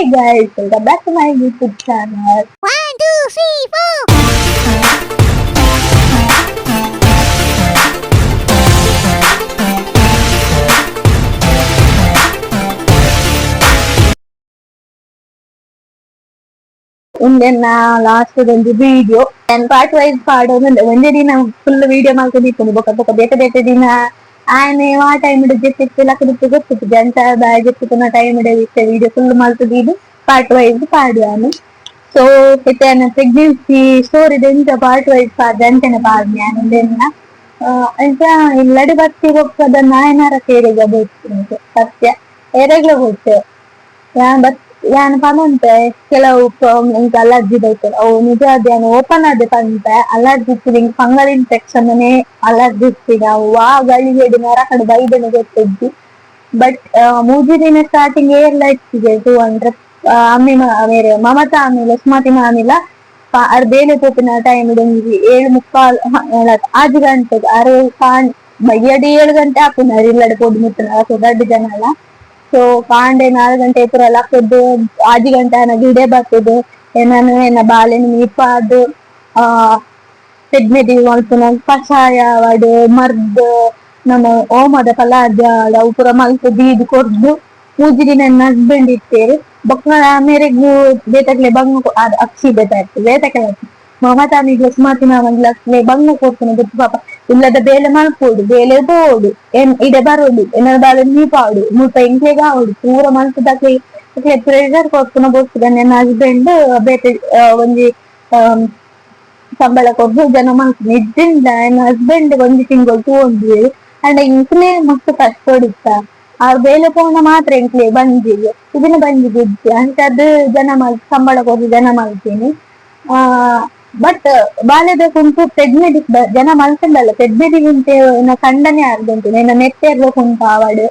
Hi guys welcome back to my YouTube channel 1 2 3 ഉണ്ട് last ഒരു video ഞാൻ പാട്ട് വൈസ് പാടുന്നുണ്ട് ഒന്നിടീന ഫുള്ള് വീഡിയോ മാക്കി നിൽക്കുന്നു പൊക്കത്തൊക്കെ ബേക്ക ಬೇತೆ ಬೇತೆ ದಿನ ಆನೆ ಆ ಟೈಮ್ ಜೊತೆ ಲಕ್ಕದಿತ್ತು ಗೊತ್ತಿತ್ತು ಜಂಟ ಬ್ಯಾಗ್ ಇತ್ತು ನಾ time ಇಡವಿತ್ತೆ video full ಮಾಡ್ತಿದ್ದು part wise ಪಾಡ್ಯಾನು so ಮತ್ತೆ ಪ್ರೆಗ್ನೆನ್ಸಿ ಸ್ಟೋರಿ ಎಂತ ಪಾರ್ಟ್ ವೈಸ್ ಪಾಡ್ದೆ ಅಂತಾನೆ ಪಾಡ್ನೆ ನಾನು ಅಂತ ಇಲ್ಲಡಿ ಬತ್ತಿ ಹೋಗ್ತದ ನಾಯನಾರ ಸೇರಿಗ ಬೇಕು ಸತ್ಯ ಎರೆಗ್ಲ ಹೋಗ್ತೆ ಯಾನ್ ಬತ್ ಯಾನ್ ಪನಂತೆ ಕೆಲವು ಇಂಕ ಅಲರ್ಜಿ ಬೈತಾರೆ ಅವು ನಿಜ ಅದೇನು ಓಪನ್ ಆದಪ್ಪ ಪಂತೆ ಅಲರ್ಜಿ ಹಿಂಗ್ ಫಂಗಲ್ ಇನ್ಫೆಕ್ಷನ್ ಅಲರ್ಜಿ ಇರ್ತೀನಿ ಅವು ಆ ಗಳಿಗೆ ನರ ಕಡೆ ಬೈದನೆ ಗೊತ್ತಿದ್ದಿ ಬಟ್ ಮೂಜಿ ದಿನ ಸ್ಟಾರ್ಟಿಂಗ್ ಎಲ್ಲ ಇರ್ತಿದೆ ಟೂ ಹಂಡ್ರೆಡ್ ಅಮ್ಮಿ ಮೇರೆ ಮಮತಾ ಆಮೇಲೆ ಸುಮತಿ ಮಾಮಿಲ ಅರ್ ತೋಪಿನ ಟೈಮ್ ಇಡಂಗಿ ಏಳು ಮುಕ್ಕಾಲ್ ಆಜು ಗಂಟೆಗೆ ಅರೆ ಕಾಣ್ ಬೈಯಡಿ ಏಳು ಗಂಟೆ ಹಾಕುನ ಇಲ್ಲಡೆ ಪೋದು ಮುತ್ತನ ದೊಡ್ಡ ಜನ ಅಲ್ಲ ಸೊ ಕಾಂಡೆ ನಾಲ್ಕು ಗಂಟೆ ಎತ್ತರಲ್ಲ ಹಾಕೋದು ಆಜಿ ಗಂಟೆ ಅನ್ನ ಗಿಡೆ ಬರ್ತದೆ ನಾನು ಏನ ಬಾಳೆನ ಮೀಪಾದು ಆ ತೆಗ್ಮೆದಿ ಮಲ್ಪುನ ಕಷಾಯ, ವಡು, ಮರ್ದ್, ನಮ್ಮ ಓಮದ ಪಲಾಜ ಅವು ಪೂರ ಮಲ್ಪು, ಬೀದು ಮೂಜಿ ದಿನ ನನ್ನ ಹಸ್ಬೆಂಡ್ ಇತ್ತೇರು. ಬೊಕ್ಕ ಮೇರೆಗೂ ಬೇತಕ್ಲೆ ಬಂಗ ಅದ್ ಅಕ್ಷಿ ಬೇತಾಯ್ತು ಬೇತಕ್ಕೆ ಮಮತಾ ಮಿಗ್ಲ ಸುಮಾತಿ ಮಾಮಗ್ಲಕ್ಲೆ ಬಂಗ ಕೊಡ್ತಾನೆ, ಗೊತ್ತು ಪಾಪ. ಇಲ್ಲದ ಬೇಲೆ ಮಲ್ಪೋಡು ಬೇಲೆ ಬೋಡು ಎನ್ ಇಡೆ ಬರೋಡು ಎನ್ನ ಬಾಳೆ ನೀ ಪಾಡು ಮುಟ್ಟ ಇಂಕ್ಲೆಗ ಆವಡು ಪೂರ ಮಲ್ಪದಕ್ಕೆ ಪ್ರೆಷರ್ ಕೊಡ್ತಾನ ಬೋಡ್ತದ ನನ್ನ ಹಸ್ಬೆಂಡ್ ಬೇತೆ ಆ, ಒಂಜಿ ಆಮ್, ಸಂಬಳ ಕೊಟ್ಟು ಜನ ಮಾಡ್ತೀನಿ ಇದ್ರಿಂದ ನನ್ನ ಹಸ್ಬೆಂಡ್ ಒಂದು ತಿಂಗಳು ತಗೊಂಡ್ವಿ ಅಂಡ್ ಇಂಕ್ಲೆ ಮಸ್ತ್ ಕಷ್ಟಪಡುತ್ತ ಅವ್ರ ಬೇಲೆ ಪೋಣ ಮಾತ್ರ ಇಂಕ್ಲೆ ಬಂದಿದೆ ಇದನ್ನ ಬಂದಿದ್ದು ಅಂತದ್ದು ಜನ ಮಾಡ್ ಸಂಬಳ ಕೊಟ್ಟು ಜನ ಮಾಡ್ತೀನಿ ಆ ಬಟ್ ಬಾಲ್ಯದ ಕುಂಟು ತೆಗ್ಮೆಡಿ ಜನ ಮಲ್ಕೊಂಡಲ್ಲ ತೆಗ್ಮೆಡಿ ಕುಂಟೆ ನಾ ಕಂಡನೆ ಆರ್ದಂಟು ನನ್ನ ನೆಟ್ಟೆರ್ಲ ಕುಂಟ, ಆವಡು?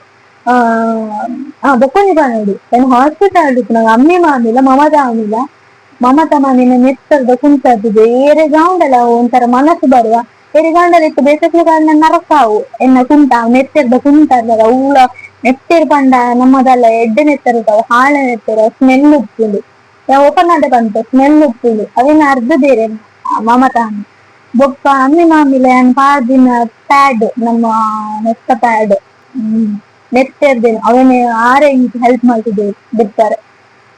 ಆ ಬೊಕ್ಕೊಂಡಿ ಬಾನೋಡು ನಾನು ಹಾಸ್ಪಿಟಲ್ ನಂಗೆ ಅಮ್ಮಿ ಮಾಮಿಲ್ಲ ಮಮತ ಆಮಿಲ್ಲ ಮಮತ ಮಾಮಿನ ನೆತ್ತರ್ದ ಕುಂತದ್ದು ಏರೆ ಗಾಂಡಲ, ಒಂಥರ ಮನಸ್ಸು ಬರುವ. ಏರೆ ಗಾಂಡಲ ಇತ್ತು ಬೇಸಕ್ಕೆ ಕಾರಣ ನರಕಾವು. ಎನ್ನ ಕುಂಟ ನೆತ್ತರ್ದ ಕುಂಟಲ್ಲ ಊಳ, ನೆತ್ತೆರ್ ಪಂಡ ನಮ್ಮದಲ್ಲ, ಎಡ್ಡೆ ನೆತ್ತರ್ತಾವ ಹಾಳೆ ನೆತ್ತರ ಸ್ಮೆಲ್ ಉಪ್ಪುಂಡು ಓಪನ್ ಆದ ಬಂತು. ಸ್ಮೆಲ್ ಉಪ್ಪುಂಡು ಅವೇನ ಅರ್ಧ ಬೇರೆ. ಮಮತಾ ಬೊಕ್ಕ ಅಮ್ಮಿ ದಿನ ಪಾದಿನ ಪ್ಯಾಡ್ ನಮ್ಮ ನೆತ್ತ ಪ್ಯಾಡ್ ನೆತ್ತರ್ದೇನು ಅವನೇ ಆರೆ ಹೆಲ್ಪ್ ಮಾಡ್ತಿದ್ದೆ, ಬಿಡ್ತಾರೆ.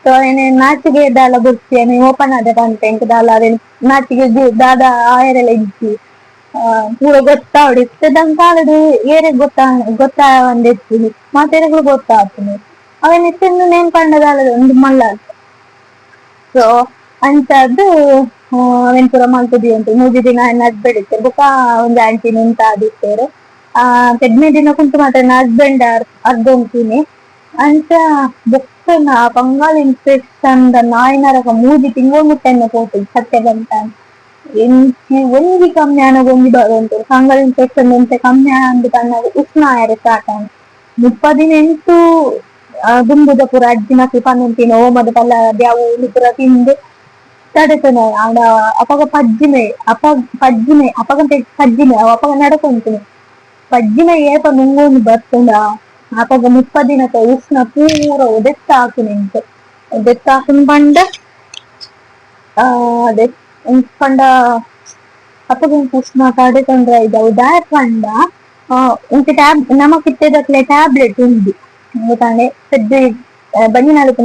ಸೊ ಏನೇ ನಾಚಿಗೆ ದಾಲ ಬುರ್ಸಿ ಏನೇ ಓಪನ್ ಆದ ಬಂತೆ. ಎಂಟು ದಾಲ ಅದೇನು ನಾಚಿಗೆ ದಾದ ಆಯರೆಲ್ಲ ಇಜ್ಜಿ ಪೂರ ಗೊತ್ತಾವಡು ಇಷ್ಟದಂತ ಕಾಲಡು ಏರೆ ಗೊತ್ತಾ ಗೊತ್ತಾ ಒಂದಿರ್ತೀನಿ ಮಾತೆರೆಗಳು ಗೊತ್ತಾಗ್ತೀನಿ ಅವನ್ ಇಷ್ಟನ್ನು ಕಂಡದಾಲ ಒಂದು ಮಲ್ಲ. ಸೊ ಅಂತದ್ದು ಅವನ್ ಪೂರ ಮಲ್ತದಿ ಅಂತ ಮೂಜಿ ದಿನ ನಡ್ಬೇಡಿತ್ತೆ ಬುಕ್ಕ ಒಂದು ಆಂಟಿ ನಿಂತ ಆದಿತ್ತೇರು ಆ ಪೆದ್ಮೆ ದಿನ ಕುಂತು ಮಾತ್ರ ನನ್ನ ಹಸ್ಬೆಂಡ್ ಅರ್ಧ ಉಂಟೀನಿ ಅಂತ ಬುಕ್ಕನ ಫಂಗಲ್ ಇನ್ಫೆಕ್ಷನ್ ನಾಯಿನರಕ ಮೂಜಿ ತಿಂಗಳು ಮುಟ್ಟೆನ್ನ ಹೋಗ್ತದೆ ಸತ್ಯ ಬಂತ ಎಂಚಿ ಒಂಜಿ ಕಮ್ಮಿ ಆನ ಒಂಜಿ ಬರುಂಟು ಫಂಗಲ್ ಇನ್ಫೆಕ್ಷನ್ ಎಂತ ಕಮ್ಮಿ ಅಂದು ತನ್ನ ಉಷ್ಣ ಆಯ್ರೆ ಸ್ಟಾರ್ಟ್ ಆನ ಮುಪ್ಪದಿನೆಂಟು ದುಂಬುದ ಪೂರ ಅಜ್ಜಿ ಮಕ್ಳು ಪನ್ನಂತಿನ ಓಮದ ಪಲ್ಲ ಬ್ಯಾವು ಪೂರ ತಿಂದು ತಡೆತನ ಆಡ ಅಪಗ ಪಜ್ಜಿಮೆ ಅಪ ಪಜ್ಜಿಮೆ ಅಪಗಂತೆ ಪಜ್ಜಿಮೆ ಅವ ಅಪಗ ನಡ್ಕೊಂತೀನಿ ಪಜ್ಜಿನ ಏಪ ನುಂಗೊಂದು ಬರ್ತುಂಡ ಅಪಗ ಮುಪ್ಪದಿನಕ ಉಷ್ಣ ಪೂರ ಒದೆತ್ತ ಹಾಕುನೆಂಟು ಒದೆತ್ತ ಹಾಕುನ್ ಪಂಡ ಆ ಅದೇ ಪಂಡ ಅಪಗ ಉಷ್ಣ ತಡೆತಂದ್ರ ಇದ ಉದಾರ ಪಂಡ ಆ ಇಂಕ ಟ್ಯಾಬ್ ನಮಕ್ ಇತ್ತದಕ್ಲೆ ಟ್ಯಾಬ್ಲೆಟ್ ಉಂಡು ಗೊತ್ತಾಂಡೆ ಪೆದ್ದ ಬನ್ನಿ ನಾಲ್ಕು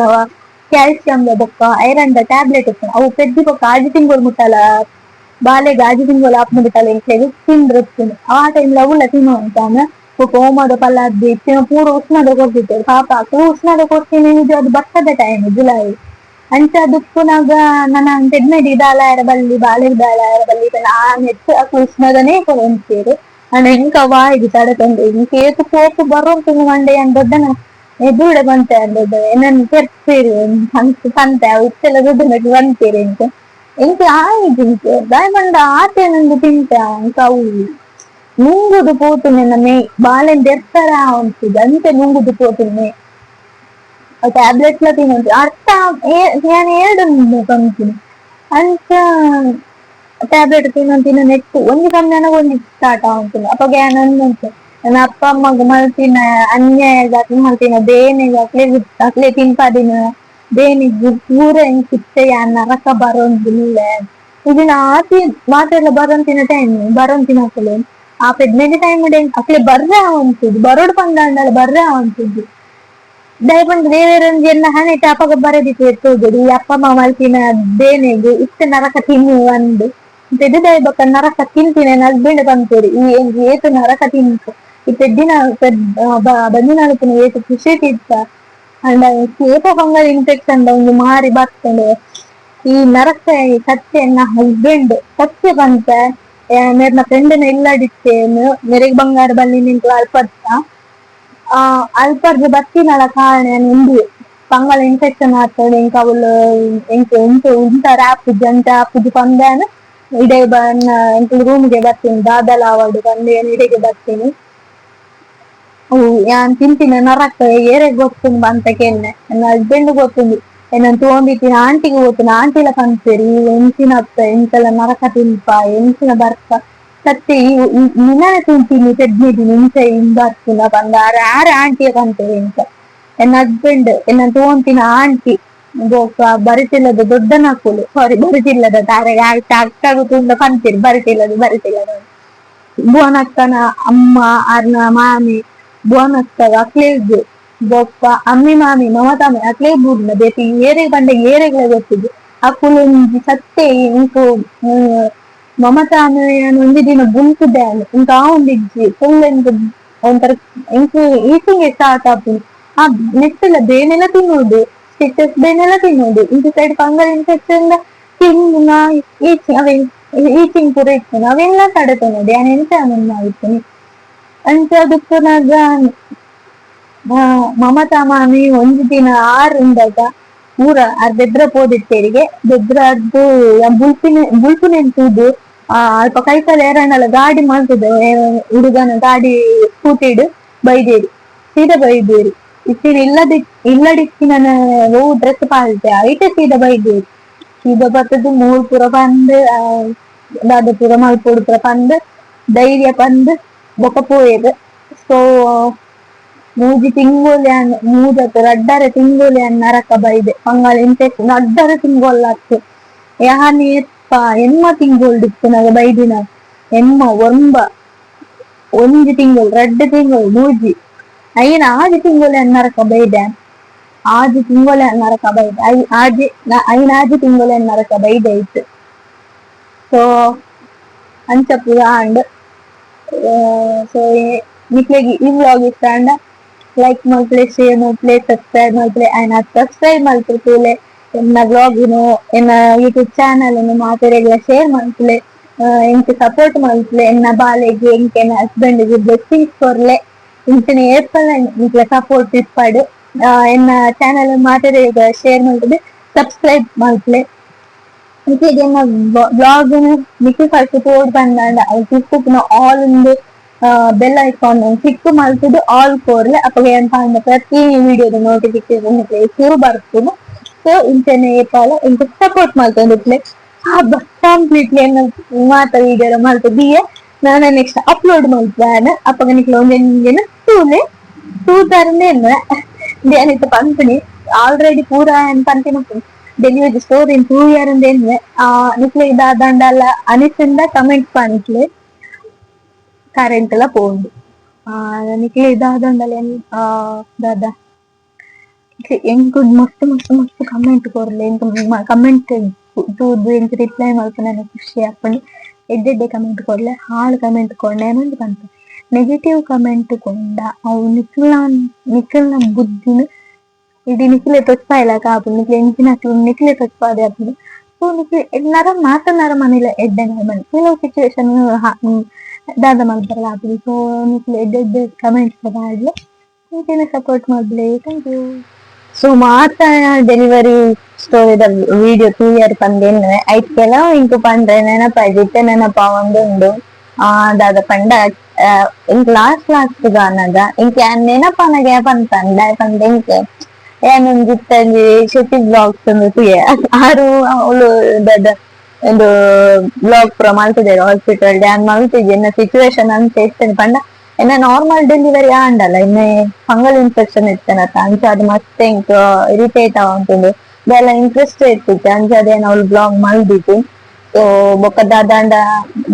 ಕ್ಯಾಲ್ಸಿಯಂ ಬೊಕ್ಕ ಐರನ್ ದ ಟ್ಯಾಬ್ಲೆಟ್ ಇತ್ತು ಅವು ಪೆದ್ದಿ ಬೊಕ್ಕ ಆಜಿ ತಿಂಗಳು ಮುಟ್ಟಲ್ಲ ಬಾಲೆಗೆ ಆಜಿ ತಿಂಗಳು ಆಪ್ ಮುಟ್ಟಲ್ಲ ಇಂಕ್ಲೆಗ್ ತಿಂದಿರುತ್ತೀನಿ ಆ ಟೈಮ್ ಅವುಲ್ಲ ತಿನ್ನು ಅಂತಾನ ಬೊಕ್ಕ ಓಮದ ಪಲ್ಲಾದ್ದು ಇತ್ತಿನ ಪೂರ ಉಷ್ಣದ ಕೊಡ್ತಿದ್ದೆ ಪಾಪ ಪೂರ ಉಷ್ಣದ ಕೊಡ್ತೀನಿ ಇದು ಅದು ಬರ್ತದ ಟೈಮ್ ಜುಲೈ ಅಂಚ ದುಪ್ಪುನಾಗ ನನ್ನ ತೆಗ್ಮೆಡಿ ದಾಲಾಯರ ಬಲ್ಲಿ ಬಾಲೆ ದಾಲಾಯರ ಬಲ್ಲಿ ಆ ನೆಚ್ಚು ಆ ಉಷ್ಣದನೇ ಕೊಡಂತೀರು ನಾನು ಎಂಕ ವಾಯಿಗೆ ತಡಕಂಡು ಇಂಕೇತು ಕೋಪು ಬರೋಂತು ಮಂಡೆ ಅನ್ ದೊಡ್ಡನ ಎದುರುಡೆ ಬಂತೆ ಅಂದದ್ದು ನನ್ನ ತೆರ್ಪೇರಿ ಹಂಚು ತಂತೆ ಅವು ಇಷ್ಟೆಲ್ಲ ದುಡ್ಡು ನಟಿ ಬಂತೀರಿ ಅಂತ ಎಂಕ ಆಯ್ತು ಇಂಕೆ ದಯಮಂಡ ಆಟೆ ನಂದು ತಿಂತೆ ಅಂಕ ಅವು ನುಂಗುದು ಪೋತು ನನ್ನ ಮೇ ಬಾಳೆನ್ ತೆರ್ತರ ಅನ್ಸಿದ್ದು ಅಂತೆ ನುಂಗುದು ಪೋತು ಮೇ ಟ್ಯಾಬ್ಲೆಟ್ ಲ ತಿನ್ನೋದು ಅರ್ಥ ನಾನು ಎರಡು ಕಂತೀನಿ ಅಂತ ಟ್ಯಾಬ್ಲೆಟ್ ತಿನ್ನೋ ತಿನ್ನ ನೆಟ್ಟು ಒಂದು ಕಮ್ಮಿ ನನಗೆ ಒಂದು ಸ್ಟಾರ್ಟ್ ಆಗ್ತೀನಿ ಅಪ್ಪ ಗ್ಯಾನ್ ಅಂದಂತೆ ನನ್ನ ಅಪ್ಪ ಅಮ್ಮಗ ಮಲ್ತಿನ ಅನ್ಯಾಯ ಜಾತಿ ಮಲ್ತಿನ ಬೇನೆ ಅಕ್ಲೆ ಅಕ್ಲೆ ತಿನ್ಪಾದಿನ ದೇನಿಗೂ ಪೂರ ಎಂಕಿತ್ತೆ ಯಾ ನರಕ ಬರೋಂದಿಲ್ಲ ಇದನ್ನ ಆತಿ ಮಾತೆಲ್ಲ ಬರೋಂತಿನ ಟೈಮ್ ಬರೋಂತಿನ ಅಕಲೆ ಆ ಪೆದ್ನೆಗೆ ಟೈಮ್ ಅಕಲೆ ಬರ್ರೆ ಅವಂತಿದ್ದು ಬರೋಡ್ ಪಂಡ ಬರ್ರೆ ಅವಂತಿದ್ದು ದಯಪಂಡ ದೇವರೊಂದು ಎಲ್ಲ ಹಣೆ ಟಾಪಗ ಬರದಿತ್ತು ಎತ್ತೋದು ಈ ಅಪ್ಪ ಅಮ್ಮ ಮಲ್ತಿನ ದೇನೆಗೆ ಇಷ್ಟ ನರಕ ತಿನ್ನು ಅಂದು ತೆದ್ದು ದಯಬಕ್ಕ ನರಕ ತಿಂತೀನಿ ಹಸ್ಬೆಂಡ್ ಬಂತೇರಿ ಈ ಎಂಗ್ ಏತು ನರಕ ತಿಂತು ಈ ಪೆದ್ದಿನ ಬಂದಿನ ಏತು ಖುಷಿ ತಿತ್ತ ಅಂಡ ಏಪ ಫಂಗಲ್ ಇನ್ಫೆಕ್ಷನ್ ಒಂದು ಮಾರಿ ಬರ್ತಂಡೆ ಈ ನರಕ ಸತ್ಯನ್ನ ಹಸ್ಬೆಂಡ್ ಸತ್ಯ ಬಂತ ಮೇರ್ನ ಫ್ರೆಂಡ್ನ ಇಲ್ಲಡಿತ್ತೇನು ಮೆರೆಗ್ ಬಂಗಾರ ಬಲ್ಲಿ ನಿಂತು ಆ ಅಲ್ಪರ್ದು ಬತ್ತಿನಲ ಕಾರಣ ಉಂದು ಫಂಗಲ್ ಇನ್ಫೆಕ್ಷನ್ ಆಗ್ತದೆ, ಇಂಕ ಅವಳು ಎಂಕ ಉಂಟು ಉಂಟ ರ್ಯಾಪ್ ಜಂಟ ಆಪುಜಿ ಪಂದಾನ ಇಡೆ ಬನ್ನ ಎಂಕ ರೂಮ್ಗೆ ಬರ್ತೀನಿ ದಾದಲ ಅವಳು ಬಂದು ಇಡೆಗೆ ಬರ್ತೀನಿ. ಯಾನ್ ತಿಂತಿನ ನರಕ ಏರೆ ಗೊತ್ತುಂಡು ಬಂತ ಕೆನ್ನೆ. ನನ್ನ ಹಸ್ಬೆಂಡ್ ಗೊತ್ತುಂಡು ಏನಂತ ತೊಗೊಂಡಿದ್ದೀನಿ ಆಂಟಿಗೆ ಗೊತ್ತುಂಡು ಆಂಟಿಲ ಕಂತೀರಿ ಎಂಚಿನ ಅಪ್ಪ ಎಂತೆಲ್ಲ ನರಕ ತಿನ್ಪ ಎಂಚಿನ ಬರ್ಪ ಸತ್ಯ ಈ ನಿನ್ನ ತಿಂತೀನಿ ತೆಗ್ದಿದ್ದೀನಿ ಇಂಚ ಹಿಂಗ್ ಬರ್ತಿನ ಬಂದಾರ ಯಾರ ಆಂಟಿಯ ಕಂತೇರಿ ಅಂತ ನನ್ನ ಹಸ್ಬೆಂಡ್ ನನ್ನ ತೋಂತಿನ ಆಂಟಿ ಬರಿತಿಲ್ಲದ ದೊಡ್ಡ ನಕುಲು ಸಾರಿ ಬರಿತಿಲ್ಲದ ತಾರೆ ಅಕ್ಕ ತುಂಬ ಕಂತೀರಿ ಬರಿತಿಲ್ಲದ ಬರಿತಿಲ್ಲದ ಭುವನಕ್ಕನ ಅಮ್ಮ ಅರ್ನ ಮಾಮಿ ಭುವನಕ್ಕಗ ಅಕ್ಲೇದು ಬೊಕ್ಕ ಅಮ್ಮಿ ಮಾಮಿ ಮಮತಾಮಿ ಅಕ್ಲೇ ಬೂರ್ನ ಬೇತಿ ಏರೆ ಬಂಡೆ ಏರೆಗಳ ಗೊತ್ತಿದ್ದು ಅಕ್ಕುಲು ಒಂಜಿ ಸತ್ತೆ ಇಂಕು ಮಮತಾಮಿ ಒಂಜಿ ದಿನ ಬುಲ್ಕುದ್ಯಾನ್ ಇಂಕ ಆ ಒಂದಿಜ್ಜಿ ಫುಲ್ ಇಂಕ ಒಂಥರ ಇಂಕು ಈಟಿಂಗ್ ಸ್ಟಾರ್ಟ್ ಆಪುಂಡು ಆ ನೆಕ್ಸ್ಟ್ ಬೇನೆಲ್ಲ ತಿನ್ನೋದು ಸ್ಟಿಚಸ್ ಬೇನೆಲ್ಲ ತಿನ್ನೋದು ಇಂಕ ಸೈಡ್ ಫಂಗಲ್ ಇನ್ಫೆಕ್ಷನ್ ತಿನ್ನ ಈಚಿಂಗ್ ಅವೆ ಈಚಿಂಗ್ ಪೂರ ಇರ್ತೇನೆ ಅವೆಲ್ಲ ತಡೆತ ನೋಡಿ ನಾನು ಎಂತ ಮಾಡಿರ್ತೀನಿ ಅಂತ ನಾಗ ಮಮತಾ ಮಾಮಿ ಒಂದು ದಿನ ಆರು ಉಂಡಾಗ ಊರ ಆ ಬೆದ್ರ ಪೋದಿತ್ತೇರಿಗೆ ಬೆದ್ರದ್ದು ಬುಲ್ಪಿನ, ಬುಲ್ಪು ನೆಂತುದು ಆ, ಅಲ್ಪ ಕೈ ಕಾಲ ಎರಡಲ್ಲ ಗಾಡಿ ಮಾಡ್ತಿದ್ದೆ ಹುಡುಗನ ಗಾಡಿ ಕೂತಿಡು ಬೈದೇರಿ, ಸೀದಾ ಬೈದೇರಿ. ಇತ್ತಿರಿ ಇಲ್ಲದಿ ಇಲ್ಲಡಿಕ್ಕಿ ನನ್ನ ಓ ಡ್ರೆಸ್ ಪಾಲ್ತೆ ಐಟೆ ಸೀದಾ ಬೈದೇರಿ. ಸೀದಾ ಬರ್ತದ್ದು ಮೂರು ಪುರ ಬಂದು ದಾದ ಪುರ ಮಲ್ಪೋಡು ಪುರ ಬಂದು ಧೈರ್ಯ ಬಂದು ಪೋಯೆದು ಸೊ ಮೂಜಿ ತಿಂಗೋಲಿ ಅನ್ ಮೂಜತ್ತು ರಡ್ಡರೆ ತಿಂಗೋಲಿ ನರಕ ಬೈದೆ. ಮಂಗಳ ಇನ್ಫೆಕ್ಷನ್ ರಡ್ಡರೆ ತಿಂಗೋಲ್ಲಾತ್ತು ಯಾನಿ ಎಪ್ಪ ಎನ್ಮ ತಿಂಗೋಲ್ಡಿತ್ತು ನಾಗ ಬೈದಿನ? ಎನ್ಮ ಒಂಬ, ಒಂಜಿ ತಿಂಗಳು ರಡ್ಡು ತಿಂಗಳು ಮೂಜಿ. ಐನ ಆಜಿ ತಿಂಗೋಲಿ ನರಕ ಬೈದೆ. ಆಜಿ ತಿಂಗೋಲಿ ನರಕ ಬೈದೆ. ಐ ಆಜಿ ಐನ ಆಜಿ ತಿಂಗೋಲಿ ನರಕ ಬೈದೆ ಇತ್ತು ಸೊ ಅಂಚ ಪೂರ ಆಂಡ್. ಸೊ ನಿಕ್ಲೆಗೆ ಈ ವ್ಲಾಗ್ ಇಷ್ಟ ಅಂಡ ಲೈಕ್ ಮಾಡ್ಲೆ ಶೇರ್ ಮಾಡ್ಲೆ ಸಬ್ಸ್ಕ್ರೈಬ್ ಮಾಡ್ಲೆ ಆಯ್ನ ಸಬ್ಸ್ಕ್ರೈಬ್ ಮಾಡ್ತಿರ್ತೀವಿ ಎನ್ನ ವ್ಲಾಗಿನು ಎನ್ನ ಯೂಟ್ಯೂಬ್ ಚಾನಲ್ ಮಾತೆರೆಗಳ ಶೇರ್ ಮಾಡ್ಲೆ ಎಂಕ್ ಸಪೋರ್ಟ್ ಮಾಡ್ಲೆ ಎನ್ನ ಬಾಲೆಗೆ ಎಂಕ್ ಎನ್ನ ಹಸ್ಬೆಂಡ್ಗೆ ಬ್ಲೆಸ್ಸಿಂಗ್ಸ್ ಕೊರ್ಲೆ ಇಂಚಿನ ಏರ್ಪಲ್ ನಿಕ್ಲೆ ಸಪೋರ್ಟ್ ಇಪ್ಪಡು ಎನ್ನ ಚಾನಲ್ ಮಾತೆರೆಗಳ ಶೇರ್ ಮಾಡ್ತದೆ ಸಬ್ಸ್ಕ್ರೈಬ್ ಮಾಡ್ಲೆ ನಿಕ್ಲೆಗೆ ಎನ್ನ ಬ್ಲಾಗ್ ನಿಕ್ಲು ಫಸ್ಟ್ ತೋಡ್ ಬಂದಾಂಡ ಅದು ತಿಕ್ಕುನ ಆಲ್ ಉಂದು ಬೆಲ್ ಐಕಾನ್ ಕ್ಲಿಕ್ ಮಾಡ್ತಿದ್ದು ಆಲ್ ಕೋರ್ಲೆ ಅಪ್ಪಗೆ ಎಂತ ಅಂದ ಪ್ರತಿ ವಿಡಿಯೋದ ನೋಟಿಫಿಕೇಶನ್ ಶುರು ಬರ್ತದೆ ಸೊ ಇಂಚನೆ ಏಪಾಲ ಇಂತ ಸಪೋರ್ಟ್ ಮಾಡ್ಕೊಂಡಿದ್ಲೆ ಕಂಪ್ಲೀಟ್ಲಿ ಏನು ಮಾತ ವಿಡಿಯೋ ಮಾಡ್ತಿದ್ದೀಯ ನಾನು ನೆಕ್ಸ್ಟ್ ಅಪ್ಲೋಡ್ ಮಾಡ್ತಾನೆ ಅಪ್ಪಗ ನಿಕ್ಲ ಒಂದೇನು ತೂಲೆ ತೂ ತರನೇನು ಧ್ಯಾನಿತ ಪಂಪಣಿ ಆಲ್ರೆಡಿ ಪೂರ ಪಂಪಿನ ಡೆಲಿವರಿ ಸ್ಟೋರಿ ಟೂ ಇಯರ್ ಅಂದೇನು ಆ ನಿಕ್ಲೆ ಇದಾದಂಡಲ್ಲ ಅನಿಸಿಂದ ಕಮೆಂಟ್ ಪಂಟ್ಲೆ ಕರೆಂಟ್ ಎಲ್ಲ పోండు ನನಗೆ ಇದಾದಂಡಲ್ಲ ಆ ದಾದ ಎಂಕ್ ಮಸ್ತ್ ಮಸ್ತ್ ಮಸ್ತ್ ಕಮೆಂಟ್ ಕೊರ್ಲೆ ಎಂಕ್ ಕಮೆಂಟ್ ತೂದು ಎಂಕ್ ರಿಪ್ಲೈ ಮಲ್ಪ ನನಗೆ ಖುಷಿ ಹಾಕೊಂಡು ಎಡ್ಡೆಡ್ಡೆ ಕಮೆಂಟ್ ಕೊಡ್ಲೆ ಹಾಳು ಕಮೆಂಟ್ ಕೊಂಡೆ ಮಂತ್ ಬಂತ ನೆಗೆಟಿವ್ ಕಮೆಂಟ್ ಕೊಂಡ ಅವು ನಿಖಿಲ್ನ ನಿಖಿಲ್ನ ಬುದ್ಧಿನ ಇಡೀ ನಿಖಿಲೆ ತೊಚ್ಪಾಯಿಲ್ಲ ಕಾಪು ನಿಖಿಲೆ ಎಂಚಿನ ನಿಖಿಲೆ ತೊಚ್ಪಾದೆ ಆಪುಂಡು ಸೊ ನಿಖಿಲೆ ಎಲ್ಲಾರ ಮಾತನಾರ ಮನೇಲಿ ಎಡ್ಡೆ ಮನೆ ಕೆಲವು ಸಿಚುವೇಶನ್ ದಾದ ಮಲ್ಬರಲ್ಲ ಆಪುಂಡು ಸೊ ನಿಖಿಲೆ ಎಡ್ಡೆ ಎಡ್ಡೆ ಕಮೆಂಟ್ಸ್ ಮಾಡ್ಲೆ ಇಂಚಿನ ಸಪೋರ್ಟ್ ಮಾಡ್ಲೆ ಥ್ಯಾಂಕ್ ಯು ಸೊ ಮಾತ ಡೆಲಿವರಿ ಸ್ಟೋರಿದ ವಿಡಿಯೋ ಟೂ ಇಯರ್ ಪಂದೇನು ಐಟ್ ಕೆಲವು ಇಂಕು ಪಂಡ್ರೆ ನೆನಪಾಯ್ದಿತ್ತೆ ನೆನಪ ಒಂದುಂಡು ಆ ದಾದ ಪಂಡ ಇಂಕ್ ಲಾಸ್ಟ್ ಲಾಸ್ಟ್ ಗಾನದ ಇಂಕ್ ನೆನಪನಗೆ ಪಂತಂಡ ಪಂಡ ಇಂಕ್ ಏನೊಂದಿತ್ತಂಜಿ ಶೆಟ್ಟಿ ಬ್ಲಾಗ್ಸ್ ಬ್ಲಾಗ್ ತುಯೆ ಆರು ಅವಳು ದಾದ ಒಂದು ಬ್ಲಾಗ್ ಪೂರ ಮಲ್ತಿದ್ದೇವೆ ಹಾಸ್ಪಿಟಲ್ ಡ್ಯಾನ್ ಮಲ್ತಿದ್ದೆ ಎನ್ನ ಸಿಚುವೇಶನ್ ಅಂತ ಇರ್ತೇನೆ ಪಂಡ. ಎನ್ನ ನಾರ್ಮಲ್ ಡೆಲಿವರಿ ಆಂಡಲ್ಲ ಇನ್ನ ಫಂಗಲ್ ಇನ್ಫೆಕ್ಷನ್ ಇರ್ತೇನೆ ಅಂಚ ಅದು ಮತ್ತೆ ಇರಿಟೇಟ್ ಆಗುಂಟು ಇದೆಲ್ಲ ಇಂಟ್ರೆಸ್ಟ್ ಇರ್ತಿತ್ತು. ಅಂಚ ಅದೇನು ಅವಳು ಬ್ಲಾಗ್ ಮಲ್ದಿತ್ತು ಸೊ ಬೊಕ್ಕ ದಾದಾಂಡ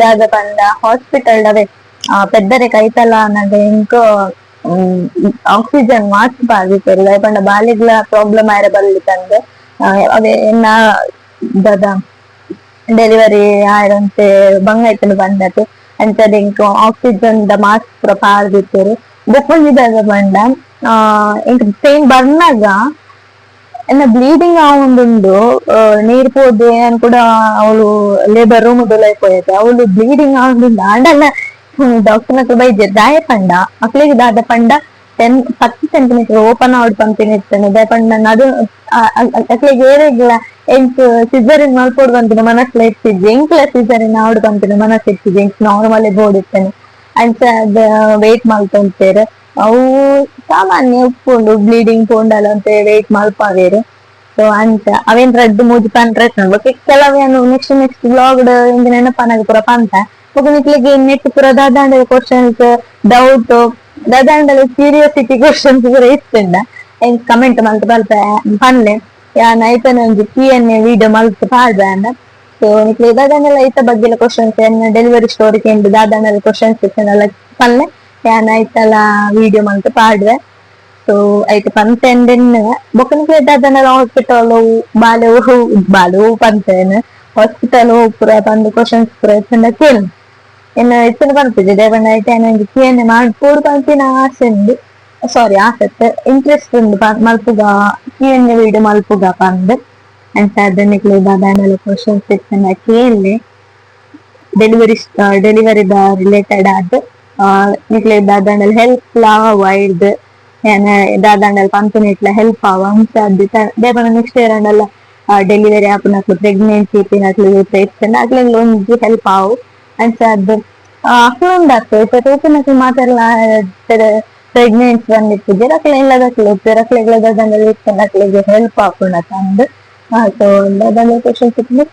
ದಾದ ಪಂಡ ಹಾಸ್ಪಿಟಲ್ ಡವೆ ಪೆದ್ದರೆ ಕೈತಲ ಅನ್ನದೆ ಇಂಕ ಆಕ್ಸಿಜನ್ ಮಾಸ್ಕ್ ಪಾದಿತ್ತರು ಪಂಡ ಬಾಲಿಗ್ಲ ಪ್ರಾಬ್ಲಮ್ ಆಯ್ರೆ ಬಲ್ಲಿತ್ತಂದೆ ಅವೇ ಎನ್ನ ದಾದ ಡೆಲಿವರಿ ಆಯ್ರಂತೆ ಬಂಗಾಯ್ತನು ಬಂದದ್ದು ಅಂಚದ ಇಂಕ ಆಕ್ಸಿಜನ್ ದ ಮಾಸ್ಕ್ ಪೂರ ಪಾರ್ದಿತ್ತರು ಬೊಪ್ಪೊಂದಿದಾಗ ಬಂಡ ಆ ಇಂಕ ಪೇನ್ ಬರ್ನಾಗ ಎನ್ನ ಬ್ಲೀಡಿಂಗ್ ಆವುಂದುಂಡು ನೀರ್ ಪೋದೆ అని ಕೂಡ ಅವಳು ಲೇಬರ್ ರೂಮ್ ದೊಲೈಪೋಯತೆ ಅವಳು ಬ್ಲೀಡಿಂಗ್ ಆವುಂದುಂಡು ಆಂಡಲ್ಲ ಡಾಕ್ಟರ್ ಹತ್ರ ಬೈದ್ಯ, ದಾಯ ಪಂಡ, ಮಕ್ಳಿಗೆ ದಾದ ಪಂಡ ಟೆನ್ ಪತ್ತು ಸೆಂಟಿಮೀಟರ್ ಓಪನ್ ಆಡ್ ಪಂಪಿನ ಇರ್ತೇನೆ ದಾಯ ಪಂಡ ಅದು ಅಕ್ಲಿಗೆ ಏರೆಗ್ಲ ಎಂಕ್ ಸಿಸರಿನ್ ಮಲ್ಪೋಡು ಬಂತಿನ ಮನಸ್ಲ ಇರ್ತಿದ್ವಿ. ಎಂಕ್ಲ ಸಿಸರಿನ್ ಆಡ್ ಬಂತಿನ ಮನಸ್ಸು ಇರ್ತಿದ್ವಿ. ಎಂಕ್ ನಾರ್ಮಲ್ ಬೋರ್ಡ್ ಇರ್ತೇನೆ ಅಂಚ ವೇಟ್ ಮಾಡ್ಕೊಂತೇರು ಅವು ಸಾಮಾನ್ಯ ಉಪ್ಪುಂಡು ಬ್ಲೀಡಿಂಗ್ ಪೋಂಡಲ ಅಂತ ವೇಟ್ ಮಲ್ಪಾವೇರು ಸೊ ಅಂಚ ಅವೇನ್ ರೆಡ್ ಮೂಜಿ ನೋಡ್ಬೇಕು ಕೆಲವೇನು ನೆಕ್ಸ್ಟ್ ನೆಕ್ಸ್ಟ್ ಬ್ಲಾಗ್ ನೆನಪನಾಗ ಪೂರ ಪಂತ ನಿಕ್ಲಿಗೆ ನೆಟ್ ಪೂರ ದಾದಾಂಡ ಕ್ವಶನ್ಸ್ ಡೌಟ್ ದಾದಾಂಡಲ ಕ್ಯೂರಿಯಾಸಿಟಿ ಕ್ವಶನ್ಸ್ ಪೂರ ಇತ್ತಂಡ. ಎಂಕ್ ಕಮೆಂಟ್ ಮಲ್ತ ಬಲ್ಪ ಪನ್ಲೆ ಯಾ ನೈತನ ಒಂಜಿ ಪಿ ಎನ್ ಎ ವಿಡಿಯೋ ಮಲ್ತ್ ಪಾಡ್ಬ ಅಂಡ ಸೊ ನಿಕ್ಲೆ ದಾದಾಂಡಲ ಐತ ಬಗ್ಗೆ ಕ್ವಶನ್ಸ್ ಎನ್ ಡೆಲಿವರಿ ಸ್ಟೋರಿ ಕೇಂದ್ರ ದಾದಾಂಡಲ ಕ್ವಶನ್ಸ್ ಇತ್ತನಲ್ಲ ಪನ್ಲೆ ಯಾನ್ ಐತಲ ವಿಡಿಯೋ ಮಲ್ತ್ ಪಾಡ್ವೆ ಸೊ ಐತೆ ಪಂತೆಂಡೆನ್ ಬೊಕ್ಕನಿಗೆ ದಾದಾಂಡಲ ಹಾಸ್ಪಿಟಲ್ ಬಾಲೆ ಬಾಲೆ ಪಂತೆನ್. ಹಾಸ್ಪಿಟಲ್ ಪೂರ ಬಂದು ಕ್ವಶನ್ಸ್ ಪೂರ ಇತ್ತಂಡ ಕೇಳು ಇನ್ನು ಇತ್ತನ ಬರ್ತದೆ ದೇವಣ್ಣ ಐತೆ ನನಗೆ ಕಿ ಎನ್ ಎ ಮಾಡ್ಬೋದು ಆಸೆ ಉಂಡು ಸಾರಿ ಆಸೆ ಇಂಟ್ರೆಸ್ಟ್ ಪ- ಮಲ್ಪುಗ ಕಿ ಎನ್ ಎ ವೀಡಿಯೋ ಮಲ್ಪುಗ ಪಂದ್ ಅಂತ ಅದನ್ನಿಕ್ಲೆ ದಾದಾಂಡಲ ಕ್ವಶನ್ ಇತ್ತಂಡ ಕೇಳಿ ಡೆಲಿವರಿ ಡೆಲಿವರಿ ರಿಲೇಟೆಡ್ ಆದ್ ನಿಕ್ಲೆ ದಾದಾಂಡಲ್ ಹೆಲ್ಪ್ ಲಾವ ಏನ ದಾದಾಂಡಲ್ ಪಂಪುನ ಇಟ್ಲ ಹೆಲ್ಪ್ ಆವ ಅಂಚ ದೇವನ ನೆಕ್ಸ್ಟ್ ಇಯರ್ ಅಂಡಲ್ಲ ಡೆಲಿವರಿ ಆಪುನಕ್ಲು ಪ್ರೆಗ್ನೆನ್ಸಿ ಇತ್ತಿನಕ್ಲು ಇರ್ತಂಡ ಅಕ್ಲೆಗ್ಲ ಒಂದು ಹೆಲ್ಪ್ ಆವು ಅಂಚ ಅದ್ದು ಅಕ್ಲು ಉಂಡಾತು ತೂಪಿನಕ್ಲು ಮಾತೆಲ್ಲ ಪ್ರೆಗ್ನೆನ್ಸಿ ಬಂದಿತ್ತಿದ್ದೆ ಅಕ್ಲೆ ಇಲ್ಲದಕ್ಲು ಉಪ್ಪೇರ್ ಅಕ್ಲೆಗ್ಲ ದಾದಾಂಡಲ್ ಇರ್ತಂಡ ಅಕ್ಲೆಗೆ ಹೆಲ್ಪ್ ಆಪುಂಡ ತಂದು ಸೊ ದಾದಾಂಡಲ್ ಕ್ವಶನ್ಸ್ ಇತ್ತಿನ